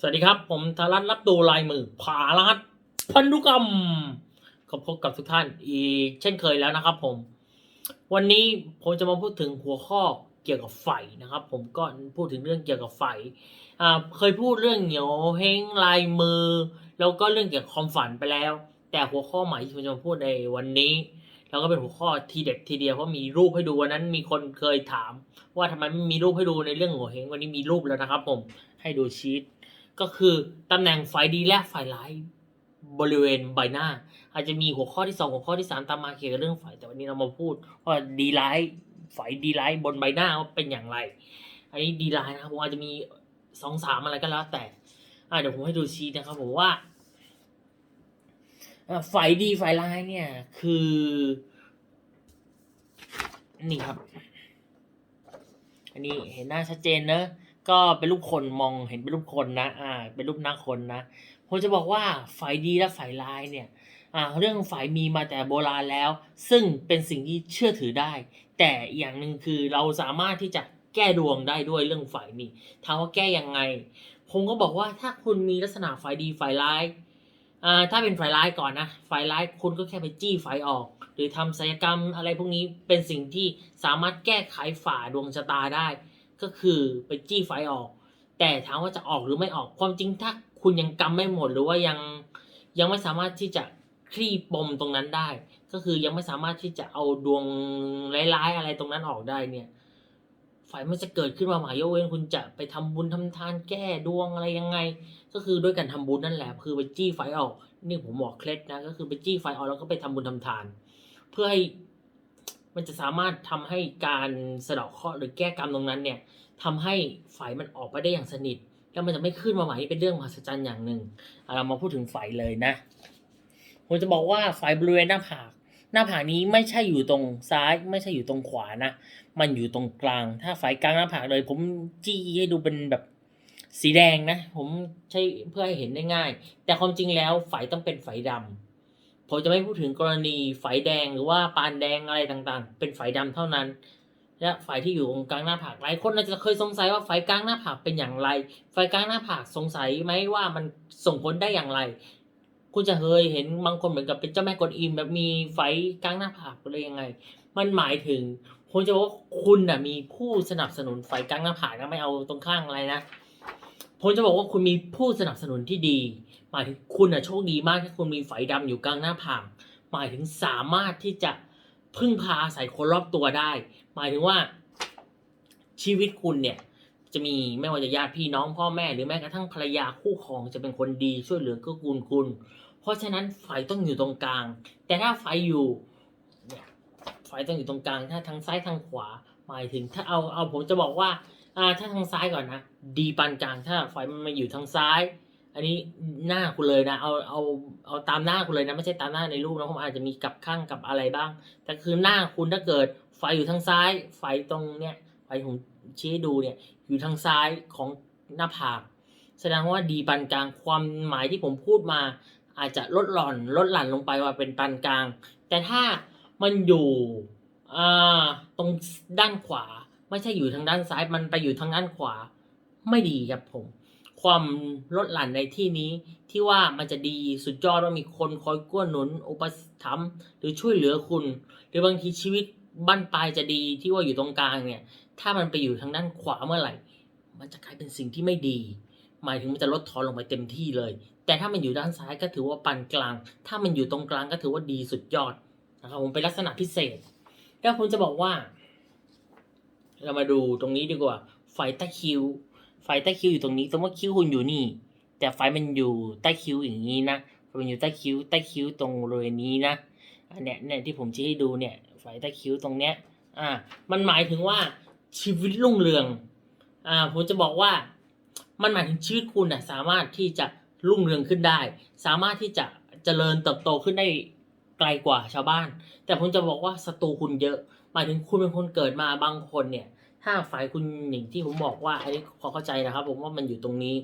สวัสดีครับ ผมธารัตรับดูลายมือผาลัดพันธุกรรมขอบพบกับทุกท่านอีกเช่นเคยแล้วนะครับผม วันนี้ผมจะมาพูดถึงหัวข้อเกี่ยวกับไฟนะครับ ผมก็พูดถึงเรื่องเกี่ยวกับไฟอ่าเคยพูดเรื่องเหนียวเฮงลายมือ แล้วก็เรื่องเกี่ยวกับความฝันไปแล้ว แต่หัวข้อใหม่ที่ผมจะมาพูดในวันนี้ แล้วก็เป็นหัวข้อทีเด็ดทีเดียวเพราะมีรูปให้ดูวันนั้นมีคนเคยถาม ว่าทำไมไม่มีรูปให้ดูในเรื่องหัวเฮงวันนี้มีรูปแล้วนะครับ ผมให้ดูชีต ก็คือตำแหน่งฝ่ายดีและฝ่ายร้ายบริเวณใบหน้า อาจจะมีหัวข้อที่สองหัวข้อที่สามตามมาเกี่ยวกับเรื่องฝ่ายแต่วันนี้เรามาพูดว่าดีร้ายฝ่ายดีร้ายบนใบหน้าว่าเป็นอย่างไร อันนี้ดีร้ายนะครับผมอาจจะมีสองสามอะไรก็แล้วแต่อ่าเดี๋ยวผมให้ดูชีทนะครับผมว่าฝ่ายดีฝ่ายร้ายเนี่ยคือนี่ครับ อันนี้เห็นหน้าชัดเจนเนอะ ก็เป็นรูปคนมองเห็นเป็นรูปคนนะ อ่า เป็นรูปหน้าคนนะผมจะบอกว่าฝ่ายดีและฝ่ายร้ายเนี่ย อ่า เรื่องฝ่ายมีมาแต่โบราณแล้ว ซึ่งเป็นสิ่งที่เชื่อถือได้ แต่อย่างหนึ่งคือเราสามารถที่จะแก้ดวงได้ด้วยเรื่องฝ่ายมีถามว่าแก้ยังไง ผมก็บอกว่าถ้าคุณมีลักษณะฝ่ายดีฝ่ายร้าย อ่า ถ้าเป็นฝ่ายร้ายก่อนนะ ฝ่ายร้ายคุณก็แค่ไปจี้ฝ่ายออก หรือทำศัลยกรรมอะไรพวกนี้เป็นสิ่งที่สามารถแก้ไขฝ่าดวงชะตาได้ ก็คือไปจี้ไฟออก แต่ถามว่าจะออกหรือไม่ออกความจริงถ้าคุณยังกำไม่หมดหรือว่ายังยังไม่สามารถที่จะคลี่ปมตรงนั้นได้ ก็คือยังไม่สามารถที่จะเอาดวงร้ายๆอะไรตรงนั้นออกได้เนี่ยไฟมันจะเกิดขึ้นมาหม่ยกเว้นคุณจะไปทำบุญทำทานแก้ดวงอะไรยังไง ก็คือด้วยการทำบุญนั่นแหละคือไปจี้ไฟออก นี่ผมบอกเคล็ดนะก็คือไปจี้ไฟออกแล้วก็ไปทำบุญทำทาน เพื่อให้ มันจะสามารถทำให้การสะดาะเคราะห์หรือแก้กรรมตรงนั้นเนี่ยทำให้ไฟมันออกไปได้อย่างสนิท แล้วมันจะไม่ขึ้นมาใหม่เป็นเรื่องมหัศจรรย์อย่างหนึ่งอะเรามาพูดถึงไฟเลยนะผมจะบอกว่าไฟบริเวณหน้าผากหน้าผากนี้ไม่ใช่อยู่ตรงซ้าย ไม่ใช่อยู่ตรงขวานะ มันอยู่ตรงกลาง ถ้าไฟกลางหน้าผากเลย ผมจี้ให้ดูเป็นแบบสีแดงนะ ผมใช้เพื่อให้เห็นได้ง่าย แต่ความจริงแล้วไฟต้องเป็นไฟดำ ผมจะไม่พูดถึงกรณีไฟแดงหรือว่าปานแดงอะไรต่างๆ เป็นไฟดำเท่านั้น และไฟที่อยู่ตรงกลางหน้าผากหลายคนอาจจะเคยสงสัยว่าไฟกลางหน้าผากเป็นอย่างไรไฟกลางหน้าผากสงสัยไหมว่ามันส่งผลได้อย่างไร คุณจะเคยเห็นบางคนเหมือนกับเป็นเจ้าแม่กวนอิมแบบมีไฟกลางหน้าผากอะไรยังไง มันหมายถึงผมจะบอกว่าคุณน่ะมีผู้สนับสนุนไฟกลางหน้าผากนะไม่เอาตรงข้างอะไรนะ ผมจะบอกว่าคุณมีผู้สนับสนุนที่ดี หมายถึงคุณน่ะโชคดีมากที่คุณมีไฟดำอยู่กลางหน้าผากหมายถึงสามารถที่จะพึ่งพาอาศัยคนรอบตัวได้ หมายถึงว่า ชีวิตคุณเนี่ย จะมีไม่ว่าจะญาติพี่น้องพ่อแม่หรือแม้กระทั่งภรรยาคู่ครองจะเป็นคนดีช่วยเหลือเกื้อกูลคุณ เพราะฉะนั้นไฟต้องอยู่ตรงกลาง แต่ถ้าไฟอยู่เนี่ยไฟต้องอยู่ตรงกลางถ้าทางซ้ายทางขวา หมายถึงถ้าเอาเอาผมจะบอกว่า อ่าถ้าทางซ้ายก่อนนะ ดีปานกลางถ้าไฟมันมาอยู่ทางซ้าย อันนี้หน้าคุณเลยนะ เอาเอาเอาตามหน้าคุณเลยนะ ไม่ใช่ตามหน้าในรูปนะผมอาจจะมีกลับข้างกับอะไรบ้าง แต่คือหน้าคุณถ้าเกิดไฟอยู่ทางซ้าย ไฟตรงเนี้ยไฟผมชี้ดูเนี่ยอยู่ทางซ้ายของหน้าผากแสดงว่าดีปานกลางความหมายที่ผมพูดมา อาจจะลดหล่อนลดหลั่นลงไปว่าเป็นปานกลาง แต่ถ้ามันอยู่อ่าตรงด้านขวา ไม่ใช่อยู่ทางด้านซ้ายมันไปอยู่ทางด้านขวา ไม่ดีครับผม ความลดหลั่นในที่นี้ที่ว่ามันจะดีสุดยอดว่ามีคนคอยก้วนหนุน อุปถัมภ์หรือช่วยเหลือคุณ หรือบางทีชีวิตบั้นปลายจะดีที่ว่าอยู่ตรงกลางเนี่ย ถ้ามันไปอยู่ทางด้านขวาเมื่อไหร่ มันจะกลายเป็นสิ่งที่ไม่ดี หมายถึงมันจะลดทอนลงไปเต็มที่เลย แต่ถ้ามันอยู่ด้านซ้ายก็ถือว่าปานกลาง ถ้ามันอยู่ตรงกลางก็ถือว่าดีสุดยอดนะครับผมเป็นลักษณะพิเศษแล้วผมจะบอกว่า เรามาดูตรงนี้ดีกว่า ไฟใต้คิ้ว ไฟใต้คิ้วอยู่ตรงนี้ สมมติคิ้วคุณอยู่นี่ แต่ไฟมันอยู่ใต้คิ้วอย่างนี้นะ มันอยู่ใต้คิ้ว ใต้คิ้วตรงบริเวณนี้นะ อันเนี้ยเนี่ยที่ผมชี้ให้ดูเนี่ย ไฟใต้คิ้วตรงเนี้ย อ่า มันหมายถึงว่าชีวิตรุ่งเรือง อ่า ผมจะบอกว่า มันหมายถึงชีวิตคุณน่ะสามารถที่จะรุ่งเรืองขึ้นได้ สามารถที่จะเจริญเติบโตขึ้นได้ไกลกว่าชาวบ้าน แต่ผมจะบอกว่าศัตรูคุณเยอะ หมายถึงคุณเป็นคนเกิดมาบางคนเนี่ย ถ้าฝ่ายคุณอย่างที่ผมบอกว่าอันนี้พอเข้าใจนะครับ ผมว่ามันอยู่ตรงนี้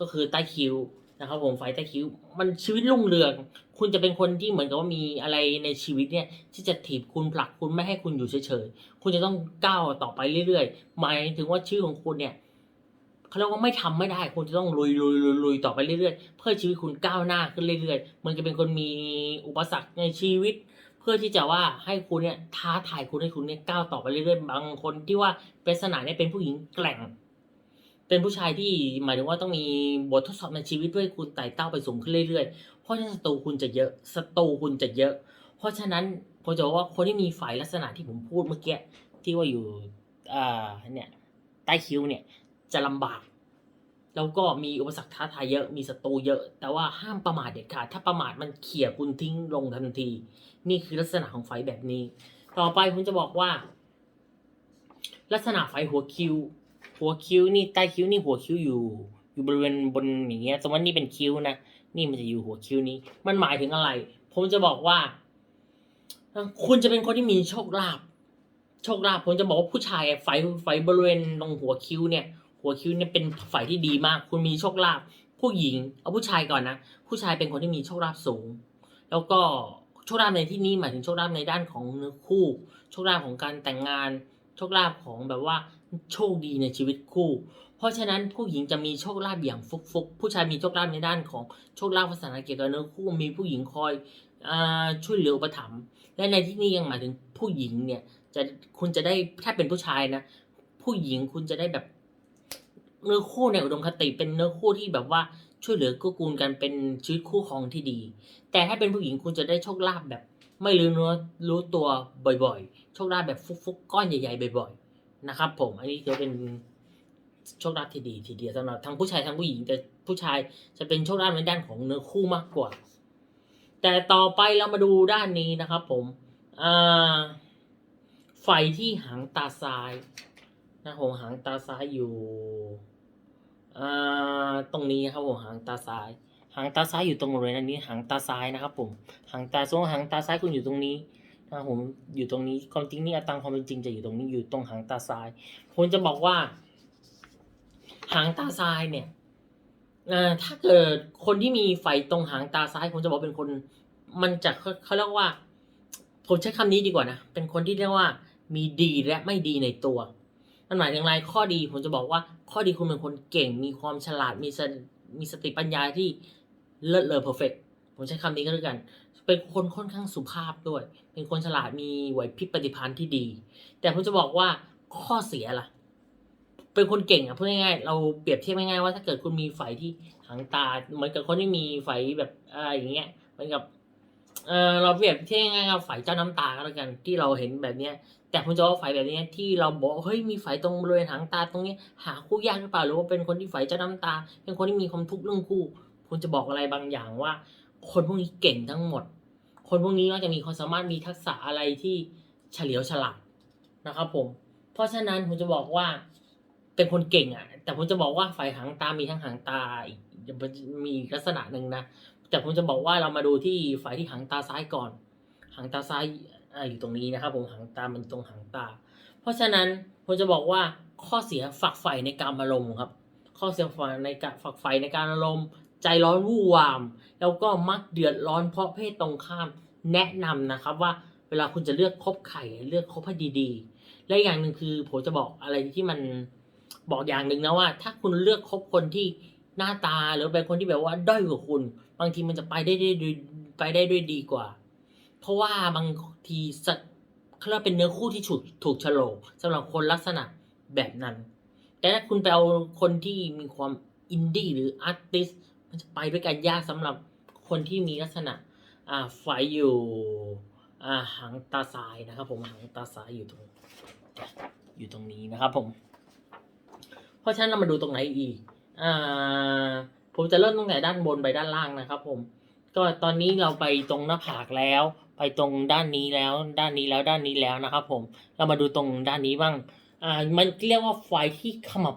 ก็คือใต้คิ้วนะครับผมฝ่ายใต้คิ้วมันชีวิตรุ่งเรือง คุณจะเป็นคนที่เหมือนกับว่ามีอะไรในชีวิตเนี่ยที่จะถีบคุณผลักคุณไม่ให้คุณอยู่เฉยๆ คุณจะต้องก้าวต่อไปเรื่อยๆ หมายถึงว่าชื่อของคุณเนี่ยเขาเรียกว่าไม่ทำไม่ได้ คุณจะต้องลุยลุยลุยลุยต่อไปเรื่อยๆ เพื่อชีวิตคุณก้าวหน้าขึ้นเรื่อยๆ มันจะเป็นคนมีอุปสรรคในชีวิต พื่อที่จะว่าให้คุณเนี่ยท้าทายคุณให้คุณเนี่ยก้าวต่อไปเรื่อยๆบางคนที่ว่าเป็นลักษณะเนี่ยเป็นผู้หญิงแกร่ง เป็นผู้ชายที่หมายถึงว่าต้องมีบททดสอบในชีวิตด้วยคุณไต่เต้าไปสูงขึ้นเรื่อยๆ เพราะฉะนั้นศัตรูคุณจะเยอะศัตรูคุณจะเยอะ เพราะฉะนั้นผมจะบอกว่าคนที่มีฝ่ายลักษณะที่ผมพูดเมื่อกี้ที่ว่าอยู่อ่าเนี่ยใต้คิ้วเนี่ยจะลำบาก แล้วก็มีอุปสรรคท้าทายเยอะมีศัตรูเยอะ แต่ว่าห้ามประมาทเด็ดขาดถ้าประมาทมันเขี่ยคุณทิ้งลงทันที นี่คือลักษณะของไฟแบบนี้ ต่อไปผมจะบอกว่า ลักษณะไฟหัวคิ้วหัวคิ้วนี่ใต้คิ้วนี่หัวคิ้วอยู่ อยู่บริเวณบนอย่างเงี้ยสมมติว่านี่เป็นคิ้วนะนี่มันจะอยู่หัวคิ้วนี้ มันหมายถึงอะไร ผมจะบอกว่า คุณจะเป็นคนที่มีโชคลาภโชคลาภผมจะบอกว่าผู้ชายไฟไฟบริเวณตรงหัวคิ้วเนี่ย หัวคิ้วเนี่ยเป็นฝ่ายที่ดีมาก คุณมีโชคลาภผู้หญิง เอาผู้ชายก่อนนะ ผู้ชายเป็นคนที่มีโชคลาภสูง แล้วก็โชคลาภในที่นี้หมายถึงโชคลาภในด้านของเนื้อคู่ โชคลาภของการแต่งงาน โชคลาภของแบบว่าโชคดีในชีวิตคู่ เพราะฉะนั้นผู้หญิงจะมีโชคลาภอย่างฟุกฟุกผู้ชายมีโชคลาภในด้านของโชคลาภภาษาเกี่ยวกับเนื้อคู่มีผู้หญิงคอยอช่วยเหลืออุปถัมภ์และในที่นี้ยังหมายถึงผู้หญิงเนี่ยจะคุณจะได้ถ้าเป็นผู้ชายนะ ผู้หญิงคุณจะได้แบบ เนื้อคู่ในอุดมคติเป็นเนื้อคู่ที่แบบว่าช่วยเหลือกู้กูลกันเป็นชีวิตคู่ครองที่ดี แต่ถ้าเป็นผู้หญิงคุณจะได้โชคลาภแบบ ไม่รู้เนื้อรู้ตัวบ่อยๆ โชคลาภแบบฟุกๆก้อนใหญ่ๆบ่อยๆนะครับ ผมอันนี้จะเป็นโชคลาภที่ดีทีเดียวสำหรับทั้งผู้ชายทั้งผู้หญิงแต่ผู้ชายจะเป็นโชคลาภในด้านของเนื้อคู่มากกว่า แต่ต่อไปเรามาดูด้านนี้นะครับ ผมไฟที่หางตาซ้ายนะผมหางตาซ้ายอยู่ อ่าตรงนี้ครับผมหางตาซ้าย หางตาซ้ายอยู่ตรงบริเวณนี้ หางตาซ้ายนะครับ ผม หางตาซ้ายหางตาซ้ายคุณอยู่ตรงนี้นะผมอยู่ตรงนี้ความจริงนี่อัตาความเป็นจริงจะอยู่ตรงนี้อยู่ตรงหางตาซ้ายผมจะบอกว่า หางตาซ้ายเนี่ยเอ่อถ้าเกิดคนที่มีไฟตรงหางตาซ้ายผมจะบอกเป็นคน มันจะเขาเขาเรียกว่าผมใช้คำนี้ดีกว่านะเป็นคนที่เรียกว่า มีดีและไม่ดีในตัว มันหมายถึงอะไรข้อดีผมจะบอกว่าข้อดีคุณเป็นคนเก่ง มีความฉลาดมีสติมีสติปัญญาที่เลิศเลอเพอร์เฟกผมใช้คำนี้ก็แล้วกัน เป็นคนค่อนข้างสุภาพด้วย เป็นคนฉลาดมีไหวพริบปฏิภาณที่ดี แต่ผมจะบอกว่าข้อเสียล่ะ เป็นคนเก่งอะพูดง่ายๆเราเปรียบเทียบง่ายๆว่าถ้าเกิดคุณมีไฟที่หางตา เหมือนกับคนที่มีไฟแบบอะไรอย่างเงี้ยเหมือนกับ เออเราเปรียบเทียบง่ายๆกับไฟเจ้าน้ำตาก็แล้วกันที่เราเห็นแบบเนี้ย แต่ผมจะว่าไฟแบบนี้ที่เราบอกเฮ้ยมีไฟตรงบริเวณหางตาตรงนี้หาคู่ยากหรือเปล่าหรือว่าเป็นคนที่ไฟเจ้าน้ำตา เป็นคนที่มีความทุกข์เรื่องคู่ผมจะบอกอะไรบางอย่างว่า คนพวกนี้เก่งทั้งหมด คนพวกนี้ก็จะมีความสามารถมีทักษะอะไรที่เฉลียวฉลาดนะครับผม เพราะฉะนั้นผมจะบอกว่าเป็นคนเก่งอะ แต่ผมจะบอกว่าไฟหางตามีทั้งหางตาอีกมีอีกลักษณะหนึ่งนะ แต่ผมจะบอกว่าเรามาดูที่ฝ่ายที่หางตาซ้ายก่อน หางตาซ้ายอยู่ตรงนี้นะครับ ผมหางตามันตรงหางตา เพราะฉะนั้นผมจะบอกว่าข้อเสียฝักใฝ่ในการอารมณ์ครับ ข้อเสียฝักในการฝักใฝ่ในการอารมณ์ใจร้อนวู่วาม แล้วก็มักเดือดร้อนเพราะเพศตรงข้าม แนะนำนะครับว่าเวลาคุณจะเลือกคบใครเลือกคบให้ดีๆ และอย่างหนึ่งคือผมจะบอกอะไรที่มันบอกอย่างหนึ่งนะว่า ถ้าคุณเลือกคบคนที่หน้าตาหรือเป็นคนที่แบบว่าด้อยกว่าคุณ บางทีมันจะไปได้ได้วยไปได้ด้วยดีกว่า เพราะว่าบางทีสัตว์เขาเรียกเป็นเนื้อคู่ที่ถูกถูกฉลกสำหรับคนลักษณะแบบนั้น แต่ถ้าคุณไปเอาคนที่มีความอินดี้หรืออาร์ติสมันจะไปด้วยกันยากสำหรับคนที่มีลักษณะอ่าไฟอยู่อ่าหางตาซ้ายนะครับ ผมหางตาซ้ายอยู่ตรงอยู่ตรงนี้นะครับผม เพราะฉะนั้นเรามาดูตรงไหนอีกอ่า ผมจะเริ่มตั้งแต่ด้านบนไปด้านล่างนะครับ ผม ก็ตอนนี้เราไปตรงหน้าผากแล้ว ไปตรงด้านนี้แล้ว ด้านนี้แล้วด้านนี้แล้วนะครับ ผม เรามาดูตรงด้านนี้บ้าง อ่า มันเรียกว่าไฟที่ขมับ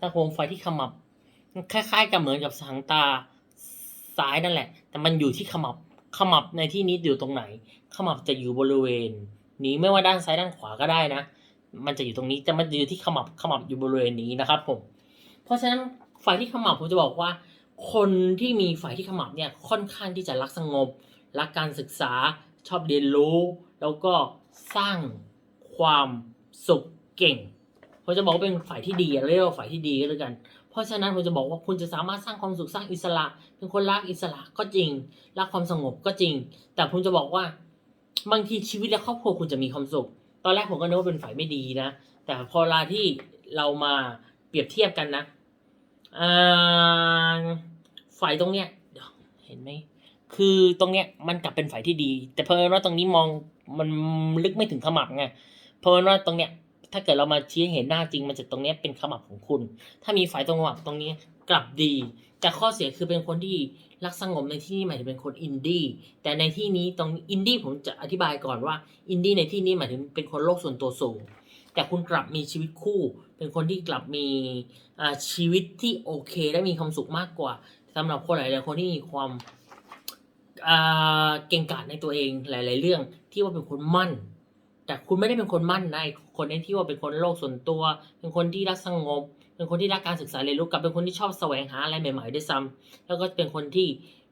ถ้าผมไฟที่ขมับ คล้ายๆ กับเหมือนกับหางตาซ้ายนั่นแหละ แต่มันอยู่ที่ขมับ ขมับในที่นี้อยู่ตรงไหน ขมับจะอยู่บริเวณ นี้ไม่ว่าด้านซ้ายด้านขวาก็ได้นะ มันจะอยู่ตรงนี้แต่มันจะอยู่ที่ขมับ ขมับอยู่บริเวณนี้นะครับ ผม เพราะฉะนั้น ฝ่ายที่ขมับผมจะบอกว่า คนที่มีฝ่ายที่ขมับเนี่ยค่อนข้างที่จะรักสงบ รักการศึกษาชอบเรียนรู้ แล้วก็สร้างความสุขเก่งผมจะบอกว่าเป็นฝ่ายที่ดีอะเรียกว่าฝ่ายที่ดีก็แล้วกัน เพราะฉะนั้นผมจะบอกว่าคุณจะสามารถสร้างความสุขสร้างอิสระ เป็นคนรักอิสระก็จริง รักความสงบก็จริง แต่ผมจะบอกว่า บางทีชีวิตและครอบครัวคุณจะมีความสุข ตอนแรกผมก็นึกว่าเป็นฝ่ายไม่ดีนะ แต่พอเวลาที่เรามาเปรียบเทียบกันนะ ฝ่ายตรงเนี้ยเดี๋ยวเห็นไหมคือตรงเนี้ยมันกลับเป็นฝ่ายที่ดี แต่เพราะว่าตรงนี้มองมันลึกไม่ถึงขมับไงเพราะว่าตรงเนี้ยถ้าเกิดเรามาชี้เห็นหน้าจริงมันจะตรงเนี้ยเป็นขมับของคุณ ถ้ามีฝ่ายตรงขมับตรงนี้กลับดี แต่ข้อเสียคือเป็นคนที่รักสงบในที่นี้หมายถึงเป็นคนอินดี้ แต่ในที่นี้ตรงอินดี้ผมจะอธิบายก่อนว่าอินดี้ในที่นี้หมายถึงเป็นคนโลกส่วนตัวสูง แต่คุณกลับมีชีวิตคู่ เป็นคนที่กลับมีชีวิตที่โอเคและมีความสุขมากกว่าสำหรับคนหลายๆคนที่มีความเก่งกาจในตัวเองหลาย ๆ เรื่องที่ว่าเป็นคนมั่น แต่คุณไม่ได้เป็นคนมั่นนะคนนี้ที่ว่าเป็นคนโลกส่วนตัว เป็นคนที่รักสงบ เป็นคนที่รักการศึกษาเรียนรู้กับเป็นคนที่ชอบแสวงหาอะไรใหม่ ๆ ด้วยซ้ำแล้วก็เป็นคนที่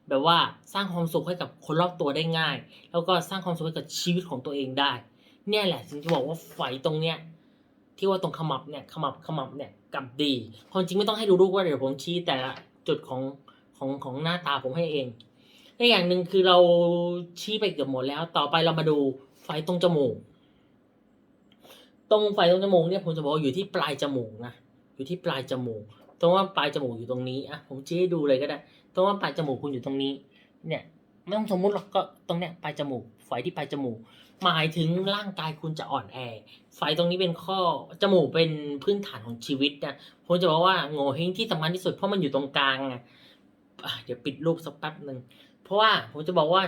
แบบว่าสร้างความสุขให้กับคนรอบตัวได้ง่าย แล้วก็สร้างความสุขให้กับชีวิตของตัวเองได้ เนี่ยแหละถึงจะบอกว่าไฟตรงเนี้ย ที่ว่าตรงขมับเนี่ยขมับขมับเนี่ยกลับดีความจริงไม่ต้องให้ดูรูปว่าเดี๋ยวผมชี้แต่ละจุดของของของหน้าตาผมให้เองและอย่างหนึ่งคือเราชี้ไปเกือบหมดแล้ว ต่อไปเรามาดูไฟตรงจมูก ตรงไฟตรงจมูกเนี่ยผมจะบอกอยู่ที่ปลายจมูกนะอยู่ที่ปลายจมูก ตรงว่าปลายจมูกอยู่ตรงนี้อะผมชี้ให้ดูเลยก็ได้ ตรงว่าปลายจมูกคุณอยู่ตรงนี้ เนี่ยไม่ต้องสมมุติหรอกก็ตรงเนี้ยปลายจมูกไฟที่ปลายจมูก หมายถึงร่างกายคุณจะอ่อนแอ ไฟตรงนี้เป็นข้อ จมูกเป็นพื้นฐานของชีวิตนะผมจะบอกว่าโง่เฮงที่สำคัญที่สุดเพราะมันอยู่ตรงกลางไงอะเดี๋ยวปิดรูปสักแป๊บหนึ่ง เพราะว่าผมจะบอกว่า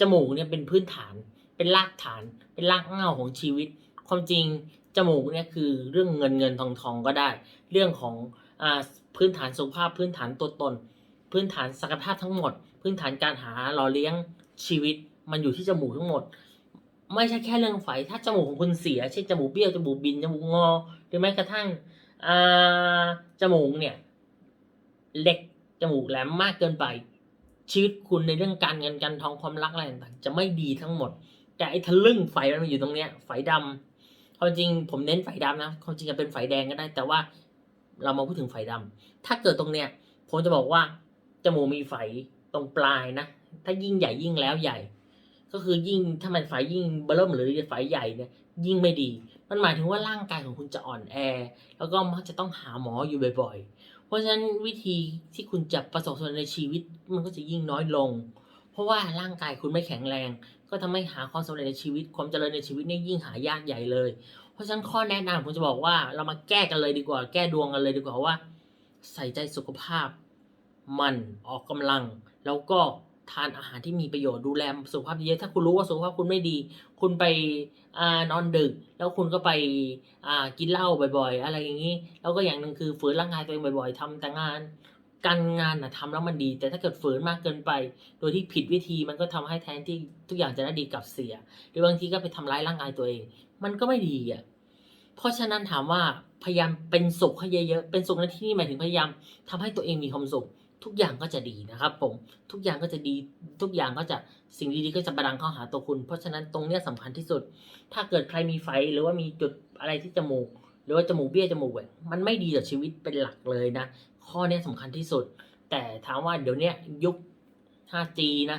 จมูกเนี่ยเป็นพื้นฐาน เป็นรากฐาน เป็นรากเหง้าของชีวิต ความจริงจมูกเนี่ยคือเรื่องเงินเงินทองทองก็ได้ เรื่องของอ่าพื้นฐานสุขภาพ พื้นฐานตัวตน พื้นฐานศักยภาพทั้งหมด พื้นฐานการหาหล่อเลี้ยงชีวิต มันอยู่ที่จมูกทั้งหมด ไม่ใช่แค่เรื่องไฝถ้าจมูกของคุณเสียเช่นจมูกเบี้ยวจมูกบินจมูกงอ หรือแม้กระทั่งอ่าจมูกเนี่ยเล็กจมูกแหลมมากเกินไปชีวิตคุณในเรื่องการเงินการทองความรักอะไรต่างๆจะไม่ดีทั้งหมด แต่ไอ้ทะลึ่งไฟมันอยู่ตรงเนี้ยไฟดำความจริงผมเน้นไฟดำนะความจริงจะเป็นไฟแดงก็ได้ แต่ว่าเรามาพูดถึงไฟดำถ้าเกิดตรงเนี้ยผมจะบอกว่าจมูกมีไฟตรงปลายนะ ถ้ายิ่งใหญ่ยิ่งแล้วใหญ่ ก็คือยิ่งถ้ามันไฟยิ่งเบิ่มหรือไฟใหญ่เนี่ยยิ่งไม่ดี มันหมายถึงว่าร่างกายของคุณจะอ่อนแอ แล้วก็มักจะต้องหาหมออยู่บ่อย ๆ เพราะฉะนั้นวิธีที่คุณจะประสบสำเร็จในชีวิตมันก็จะยิ่งน้อยลง เพราะว่าร่างกายคุณไม่แข็งแรง ก็ทำให้หาความสำเร็จในชีวิต ความเจริญในชีวิตเนี่ยยิ่งหายากใหญ่เลย เพราะฉะนั้นข้อแนะนำผมจะบอกว่าเรามาแก้กันเลยดีกว่า แก้ดวงกันเลยดีกว่าว่า ใส่ใจสุขภาพ มันออกกำลังแล้วก็ ทานอาหารที่มีประโยชน์ดูแลสุขภาพเยอะถ้าคุณรู้ว่าสุขภาพคุณไม่ดี คุณไปอนอนดึก แล้วคุณก็ไปกินเหล้าบ่อย ๆ อะไรอย่างนี้ แล้วก็อย่างหนึ่งคือฝืนร่างกายตัวเองบ่อย ๆทำแต่งานการงานนะทำแล้วมันดี แต่ถ้าเกิดฝืนมากเกินไป โดยที่ผิดวิธีมันก็ทำให้แทนที่ทุกอย่างจะได้ดีกลับเสีย หรือบางทีก็ไปทำร้ายร่างกายตัวเอง มันก็ไม่ดีอะเพราะฉะนั้นถามว่าพยายามเป็นสุขให้เยอะๆเป็นสุขในที่นี้หมายถึงพยายามทำให้ตัวเองมีความสุข ทุกอย่างก็จะดีนะครับผมทุกอย่างก็จะดีทุกอย่างก็จะสิ่งดีๆก็จะประดังเข้าหาตัวคุณ เพราะฉะนั้นตรงเนี้ยสำคัญที่สุด ถ้าเกิดใครมีไฟหรือว่ามีจุดอะไรที่จมูก หรือว่าจมูกเบี้ยจมูกแหว่งมันไม่ดีต่อชีวิตเป็นหลักเลยนะ ข้อเนี้ยสำคัญที่สุด แต่ถามว่าเดี๋ยวนี้ยยุค 5G นะ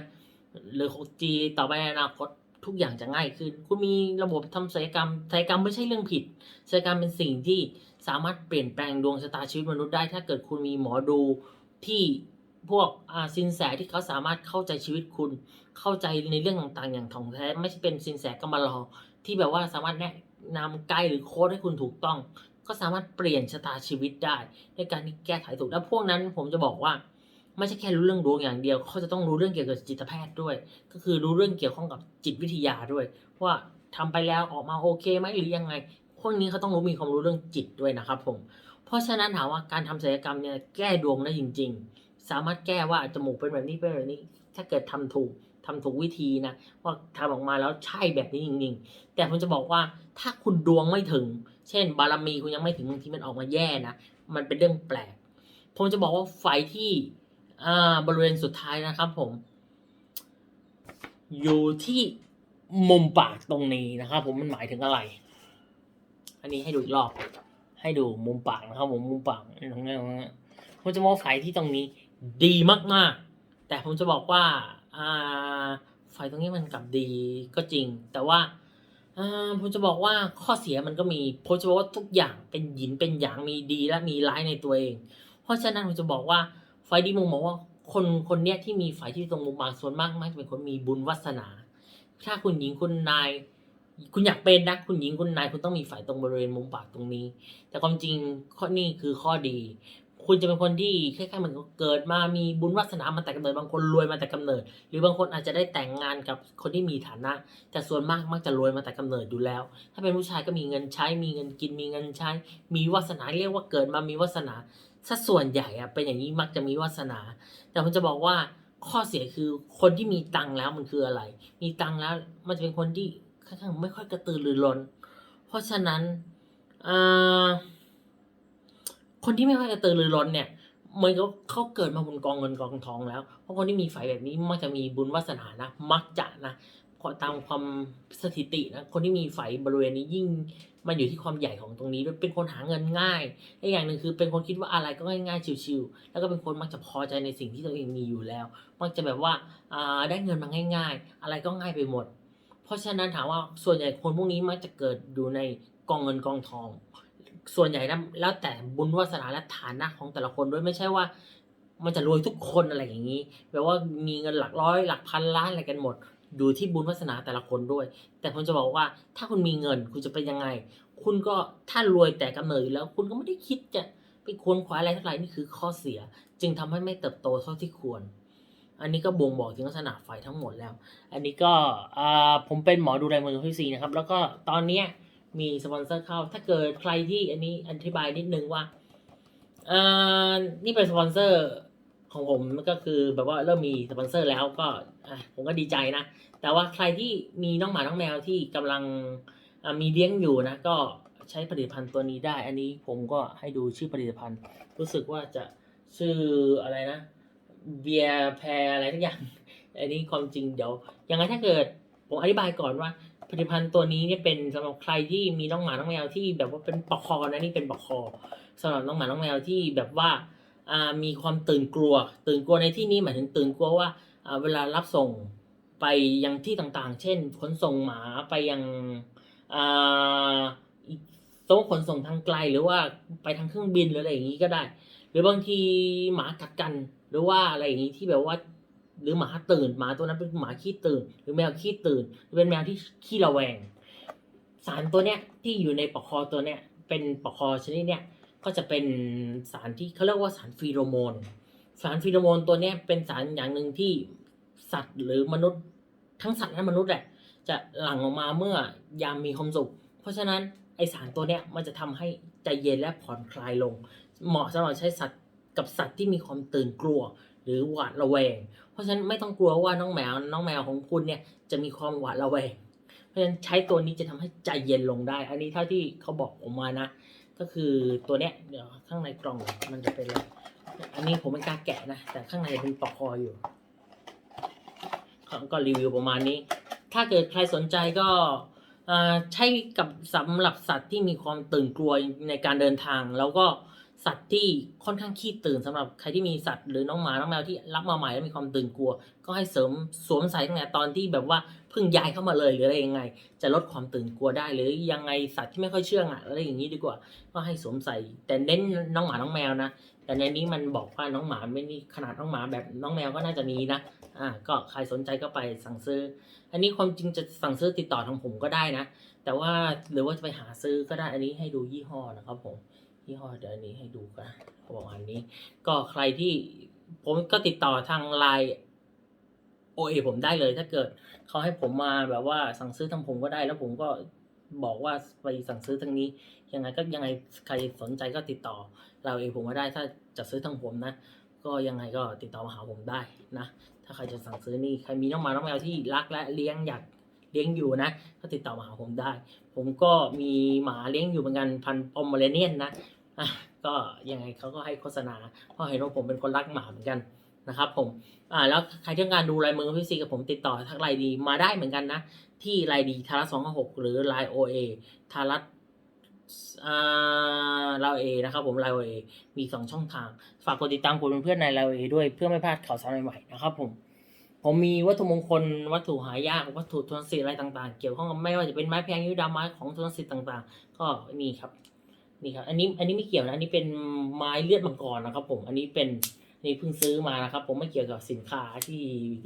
หรือ 6G ต่อไปในอนาคตทุกอย่างจะง่ายขึ้น คุณมีระบบทำศัลยกรรมศัลยกรรมไม่ใช่เรื่องผิดศัลยกรรมเป็นสิ่งที่สามารถเปลี่ยนแปลงดวงชะตาชีวิตมนุษย์ได้ ถ้าเกิดคุณมีหมอดู ที่พวกอาสินแสที่เขาสามารถเข้าใจชีวิตคุณ เข้าใจในเรื่องต่างๆ อย่างถ่องแท้ไม่ใช่เป็นสินแสกำมะลอที่แบบว่าสามารถแนะนำไกด์หรือโค้ดให้คุณถูกต้อง ก็สามารถเปลี่ยนชะตาชีวิตได้ในการที่แก้ไขถูกแล้วพวกนั้นผมจะบอกว่าไม่ใช่แค่รู้เรื่องดวงอย่างเดียว เขาจะต้องรู้เรื่องเกี่ยวกับจิตแพทย์ด้วย ก็คือรู้เรื่องเกี่ยวข้องกับจิตวิทยาด้วย ว่าทำไปแล้วออกมาโอเคไหมหรือยังไงพวกนี้เขาต้องรู้มีความรู้เรื่องจิตด้วยนะครับผม เพราะฉะนั้นถามว่าการทำศัลยกรรมเนี่ยแก้ดวงได้จริง ๆ สามารถแก้ว่าจมูกเป็นแบบนี้เป็นแบบนี้ ถ้าเกิดทำถูกทำถูกวิธีนะว่าทำออกมาแล้วใช่แบบนี้จริงๆ แต่ผมจะบอกว่าถ้าคุณดวงไม่ถึง เช่น บารมีคุณยังไม่ถึงบางทีมันออกมาแย่นะ มันเป็นเรื่องแปลก ผมจะบอกว่าไฟที่อ่าบริเวณสุดท้ายนะครับผม อยู่ที่มุมปากตรงนี้นะครับผมมันหมายถึงอะไร อันนี้ให้ดูอีกรอบ ให้ดูมุมปากนะครับผมมุมปากตรงนี้ตรงนี้ผมจะมองไฟที่ตรงนี้ดีมากๆ แต่ผมจะบอกว่าอ่าไฟตรงนี้มันกลับดีก็จริง แต่ว่าอ่าผมจะบอกว่าข้อเสียมันก็มีผมจะบอกว่าทุกอย่างเป็นหยินเป็นหยางมีดีและมีร้ายในตัวเอง เพราะฉะนั้นผมจะบอกว่าไฟดีมุมมองว่าคนคนเนี้ยที่มีไฟที่ตรงมุมปากส่วนมากมักจะเป็นคนมีบุญวาสนา ถ้าคุณหญิงคุณนาย คุณอยากเป็นนะคุณหญิงคุณนายคุณต้องมีฝ่ายตรงบริเวณมุมปากตรงนี้ แต่ความจริงข้อนี้คือข้อดี คุณจะเป็นคนที่คล้ายๆเหมือนกับเกิดมามีบุญวาสนามาแต่กำเนิดบางคนรวยมาแต่กำเนิด หรือบางคนอาจจะได้แต่งงานกับคนที่มีฐานะ แต่ส่วนมากมักจะรวยมาแต่กำเนิดอยู่แล้ว ถ้าเป็นผู้ชายก็มีเงินใช้ มีเงินกินมีเงินใช้ มีวาสนาเรียกว่าเกิดมามีวาสนาสัดส่วนใหญ่อะเป็นอย่างนี้มักจะมีวาสนา แต่ผมจะบอกว่าข้อเสียคือคนที่มีตังแล้วมันคืออะไร มีตังแล้วมันจะเป็นคนที่ ข้างไม่ค่อยกระตือรือร้น เพราะฉะนั้นคนที่ไม่ค่อยกระตือรือร้นเนี่ยมือนกับเขาเกิดมาบนกองเงินกองทองแล้ว เพราะคนที่มีไฟแบบนี้มักจะมีบุญวาสนานะ มักจะนะพราะตามความสถิตินะ คนที่มีไฟบริเวณนี้ยิ่งมันอยู่ที่ความใหญ่ของตรงนี้ด้วยเป็นคนหาเงินง่ายและอย่างหนึ่งคือเป็นคนคิดว่าอะไรก็ง่ายๆชิวๆแล้วก็เป็นคนมักจะพอใจในสิ่งที่ตัวเองมีอยู่แล้ว มักจะแบบว่าได้เงินมาง่าย ๆ อะไรก็ง่ายไปหมด ราะฉะนั้นถามว่าส่วนใหญ่คนพวกนี้มักจะเกิดอยู่ในกองเงินกองทอง ส่วนใหญ่แล้วแต่บุญวาสนาและฐานะของแต่ละคนด้วยไม่ใช่ว่า มันจะรวยทุกคนอะไรอย่างนี้แบบว่ามีเงินหลักร้อยหลักพันล้านอะไรกันหมดดูที่บุญวาสนาแต่ละคนด้วย แต่ผมจะบอกว่าถ้าคุณมีเงินคุณจะเป็นยังไง คุณก็ถ้ารวยแต่กำเนิดแล้ว คุณก็ไม่ได้คิดจะไปควรขวายอะไรเท่าไหร่นี่คือข้อเสีย จึงทำให้ไม่เติบโตเท่าที่ควร อันนี้ก็บ่งบอกถึงลักษณะไฟทั้งหมดแล้ว อันนี้ก็อ่าผมเป็นหมอดูรายมือพี่ซีนะครับ แล้วก็ตอนเนี้มีสปอนเซอร์เข้า ถ้าเกิดใครที่อันนี้อธิบายนิดนึงว่าอ่านี่เป็นสปอนเซอร์ของผมก็คือแบบว่าเริ่มมีสปอนเซอร์แล้วก็อะผมก็ดีใจนะ แต่ว่าใครที่มีน้องหมาน้องแมวที่กำลังมีเลี้ยงอยู่นะ ก็ใช้ผลิตภัณฑ์ตัวนี้ได้ อันนี้ผมก็ให้ดูชื่อผลิตภัณฑ์ รู้สึกว่าจะชื่ออะไรนะ เบียร์แพรอะไรทุกอย่าง อันนี้ความจริงเดี๋ยวยังไงถ้าเกิดผมอธิบายก่อนว่าผลิตภัณฑ์ตัวนี้เนี่ยเป็นสำหรับใครที่มีน้องหมาน้องแมวที่แบบว่าเป็นปอกคอนะนี่เป็นปอกคอสำหรับน้องหมาน้องแมวที่แบบว่าอ่ามีความตื่นกลัว ตื่นกลัวในที่นี้หมายถึงตื่นกลัวว่าอ่าเวลารับส่งไปยังที่ต่างๆ เช่น ขนส่งหมาไปยังอ่าอีกโต๊ะขนส่งทางไกลหรือว่าไปทางเครื่องบินหรืออะไรอย่างนี้ก็ได้ หรือบางทีหมากัดกัน หรือว่าอะไรอย่างนี้ที่แบบว่า หรือหมาตื่นหมาตัวนั้นเป็นหมาขี้ตื่น หรือแมวขี้ตื่น หรือเป็นแมวที่ขี้ระแวง สารตัวเนี้ยที่อยู่ในปอกคอตัวเนี้ยเป็นปอกคอชนิดเนี้ยก็จะเป็นสารที่เขาเรียกว่าสารฟีโรโมน สารฟีโรโมนตัวเนี้ยเป็นสารอย่างหนึ่งที่สัตว์หรือมนุษย์ทั้งสัตว์และมนุษย์แหละจะหลั่งออกมาเมื่อยามมีความสุข เพราะฉะนั้นไอสารตัวเนี้ยมันจะทำให้ใจเย็นและผ่อนคลายลง เหมาะสำหรับใช้สัตว์ กับสัตว์ที่มีความตื่นกลัวหรือหวาดระแวง เพราะฉะนั้นไม่ต้องกลัวว่าน้องแมวน้องแมวของคุณเนี่ยจะมีความหวาดระแวง เพราะฉะนั้นใช้ตัวนี้จะทำให้ใจเย็นลงได้ อันนี้เท่าที่เขาบอกผมมานะ ก็คือตัวเนี้ยเดี๋ยวข้างในกล่องมันจะเป็นอะไรอันนี้ผมไม่กล้าแกะนะ แต่ข้างในเป็นปลอกคออยู่ก็รีวิวประมาณนี้ ถ้าเกิดใครสนใจก็ใช้กับสำหรับสัตว์ที่มีความตื่นกลัวในการเดินทางแล้วก็ สัตว์ที่ค่อนข้างขี้ตื่นสำหรับใครที่มีสัตว์หรือน้องหมาน้องแมวที่รับมาใหม่แล้วมีความตื่นกลัว ก็ให้เสริมสวมใส่ตั้งแต่ตอนที่แบบว่าเพิ่งย้ายเข้ามาเลยหรืออะไรยังไง จะลดความตื่นกลัวได้หรือยังไงสัตว์ที่ไม่ค่อยเชื่องอะอะไรอย่างนี้ดีกว่า ก็ให้สวมใส่ แต่เน้นน้องหมาน้องแมวนะแต่ในนี้มันบอกว่าน้องหมาไม่นี่ขนาดน้องหมาแบบน้องแมวก็น่าจะมีนะอ่าก็ใครสนใจก็ไปสั่งซื้อ อันนี้ความจริงจะสั่งซื้อติดต่อทางผมก็ได้นะ แต่ว่าหรือว่าจะไปหาซื้อก็ได้อันนี้ให้ดูยี่ห้อนะครับผม ยี่ห้อเดี๋ยวอันนี้ให้ดูกันเขาบอกอันนี้ ก็ใครที่ผมก็ติดต่อทางไลน์โอเอผมได้เลย ถ้าเกิดเขาให้ผมมาแบบว่าสั่งซื้อทางผมก็ได้ แล้วผมก็บอกว่าไปสั่งซื้อทางนี้ ยังไงก็ยังไงใครสนใจก็ติดต่อ เราเองผมก็ได้ถ้าจะซื้อทางผมนะก็ยังไงก็ติดต่อมาหาผมได้นะ ถ้าใครจะสั่งซื้อนี่ใครมีน้องหมาน้องแมวที่รักและเลี้ยงอยาก เลี้ยงอยู่นะ ก็ติดต่อมาหาผมได้ ผมก็มีหมาเลี้ยงอยู่เหมือนกันพันปอมเมเรเนียนนะก็ยังไงเขาก็ให้โฆษณาเพราะเห็นว่าผมเป็นคนรักหมาเหมือนกันนะครับผมอ่าแล้วใครต้องการดูลายมือพี่ซีกับผมติดต่อทางไลน์ดีมาได้เหมือนกันนะ ที่ไลน์ดีทารัสสองหกหรือไลน์โอเอทารัสอ่าเราเอนะครับผมเราเอมีสองช่องทาง ฝากกดติดตามกดเป็นเพื่อนในเราเอด้วยเพื่อไม่พลาดข่าวสารใหม่ๆนะครับผม ผมมีวัตถุมงคล วัตถุหายากวัตถุทนสิทธิ์อะไรต่างๆ เกี่ยวข้องกับไม่ว่าจะเป็นไม้แพงยุดาไม้ของทนสิทธิ์ต่างๆ ก็นี่ครับนี่ครับ อันนี้อันนี้ไม่เกี่ยวนะอันนี้เป็นไม้เลือดมังกรนะครับ ผมอันนี้เป็น นนี้เพิ่งซื้อมานะครับผมไม่เกี่ยวกับสินค้าที่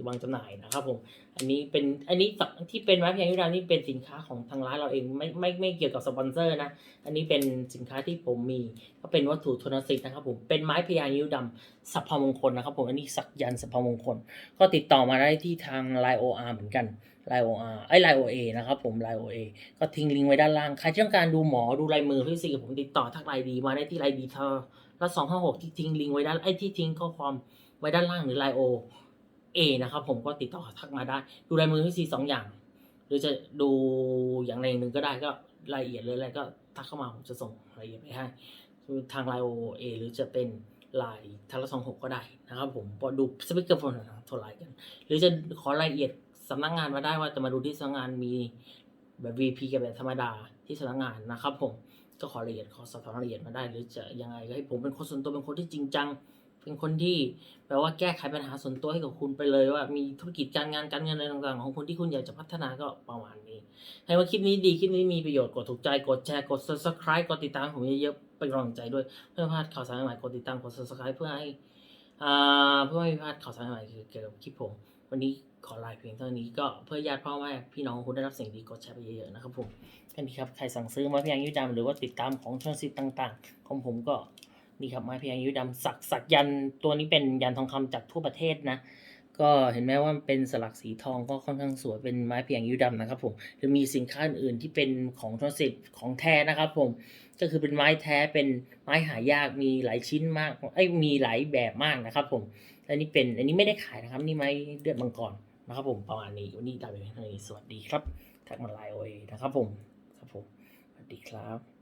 วางจำหน่ายนะครับผมอันนี้เป็นอันนี้ที่เป็นไม้พยางยุดานี่เป็นสินค้าของทางร้านเราเองไม่ไม่ไม่เกี่ยวกับสปอนเซอร์นะอันนี้เป็นสินค้าที่ผมมีก็เป็นวัตถุทนสิทธิ์นะครับผมเป็นไม้พยางยุดำสัพพมงคลนะครับผมอันนี้สักยันสัพพมงคล ก็ติดต่อมาได้ที่ทาง Line OR เหมือนกัน Line OR ไอ้ Line OA นะครับผม Line OA ก็ทิ้งลิงก์ไว้ด้านล่างใครที่ต้องการดูหมอดูลายมือพี่ซีกับผมติดต่อทักไลน์ดีมาได้ที่ไลน์ดีเธอ แล้วสองห้าหกที่ทิ้งลิงก์ไว้ด้านไอ้ที่ทิ้งข้อความไว้ด้านล่างหรือ Line O A นะครับผมก็ติดต่อทักมาได้ ดูลายมือพี่ซีสองอย่าง หรือจะดูอย่างใดหนึ่งก็ได้ก็รายละเอียดเลยอะไรก็ทักเข้ามาผมจะส่งรายละเอียดไปให้ทางไลโอเอหรือจะเป็นลน์ทาร์สองหกก็ได้นะครับผมพอดูสปิเกอร์โฟนโทรไลน์กัน หรือจะขอรายละเอียดสำนักงานมาได้ว่าจะมาดูที่สำนักงานมีแบบ VP กับแบบธรรมดาที่สำนักงานนะครับผม ก็ขอละเอียดขอสอบถามรายละเอียดมาได้ หรือจะยังไงก็ให้ผมเป็นคนส่วนตัวเป็นคนที่จริงจัง เป็นคนที่แปลว่าแก้ไขปัญหาส่วนตัวให้กับคุณไปเลยว่ามีธุรกิจการงานการเงินอะไรต่างๆ ของคุณที่คุณอยากจะพัฒนาก็ประมาณนี้ให้ว่าคลิปนี้ดีคลิปนี้มีประโยชน์กดถูกใจกดแชร์กด subscribe กดติดตามผมเยอะๆเป็นกำลังใจด้วยเพื่อพลาดข่าวสารใหม่กดติดตามกด subscribe เพื่อให้อ่าเพื่อไม่พลาดข่าวสารใหม่เกี่ยวกับคลิปผม วันนี้ขอลาเพียงเท่านี้ก็เพื่อญาติพ่อแม่พี่น้องคุณได้รับสิ่งดีกดแชร์ไปเยอะๆนะครับผมกันดีครับใครสั่งซื้อไม้พยงยุดำหรือว่าติดตามของชนสิทธิ์ต่าง ๆ ของผมก็นี่ครับไม้พยงยุดำสักสักยันตัวนี้เป็นยันทองคำจากทั่วประเทศนะก็เห็นไหมว่าเป็นสลักสีทองก็ค่อนข้างสวยเป็นไม้เพียงยุดำนะครับผมหรือมีสินค้าอื่นๆที่เป็นของทนสิทธิ์ของแท้นะครับผมก็คือเป็นไม้แท้เป็นไม้หายากมีหลายชิ้นมากไอ้ยมีหลายแบบมากนะครับผม อันนี้เป็นอันนี้ไม่ได้ขายนะครับ นี่ไม้เดือดมังกรนะครับผมประมาณนี้วันนี้ดาวเองสวัสดีครับทักมาไลน์โอเอนะครับผมครับผมสวัสดีครับ